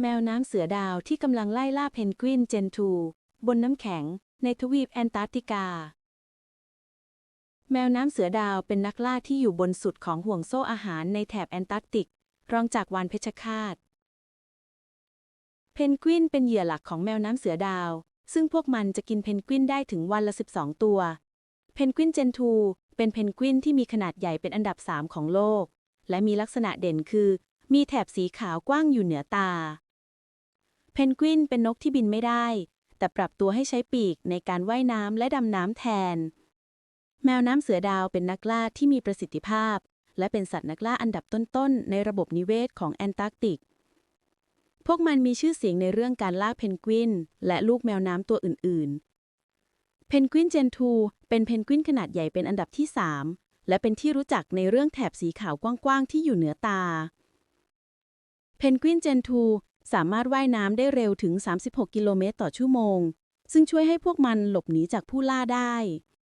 แมวน้ำเสือดาวที่กำลังไล่ล่าเพนกวินเจนทู บนน้ำแข็ง ในทวีปแอนตาร์กติกา แมวน้ำเสือดาวเป็นนักล่าที่อยู่บนสุดของห่วงโซ่อาหารในแถบแอนตาร์กติก รองจากวานเพชรฆาตเพนกวินเป็นเหยื่อหลักของแมวน้ำเสือดาว ซึ่งพวกมันจะกินเพนกวินได้ถึงวันละ 12 ตัว เพนกวินเจนทู เป็นเพนกวินที่มีขนาดใหญ่เป็นอันดับ 3 ของโลก และมีลักษณะเด่นคือ มีแถบสีขาวกว้างอยู่เหนือตา เพนกวินเป็นนกที่บินไม่ได้ แต่ปรับตัวให้ใช้ปีกในการว่ายน้ำและดำน้ำแทน แมวน้ำเสือดาวเป็นนักล่าที่มีประสิทธิภาพ และเป็นสัตว์นักล่าอันดับต้นๆ ในระบบนิเวศของแอนตาร์กติก พวกมันมีชื่อเสียงในเรื่องการล่าเพนกวิน และลูกแมวน้ำตัวอื่นๆ เพนกวินเจนทูเป็นเพนกวินขนาดใหญ่เป็นอันดับที่ 3 และเป็นที่รู้จักในเรื่องแถบสีขาวกว้างๆที่อยู่เหนือตา เพนกวินเจนทู สามารถว่ายน้ำได้เร็วถึง 36 กิโลเมตรต่อชั่วโมง ซึ่งช่วยให้พวกมันหลบหนีจากผู้ล่าได้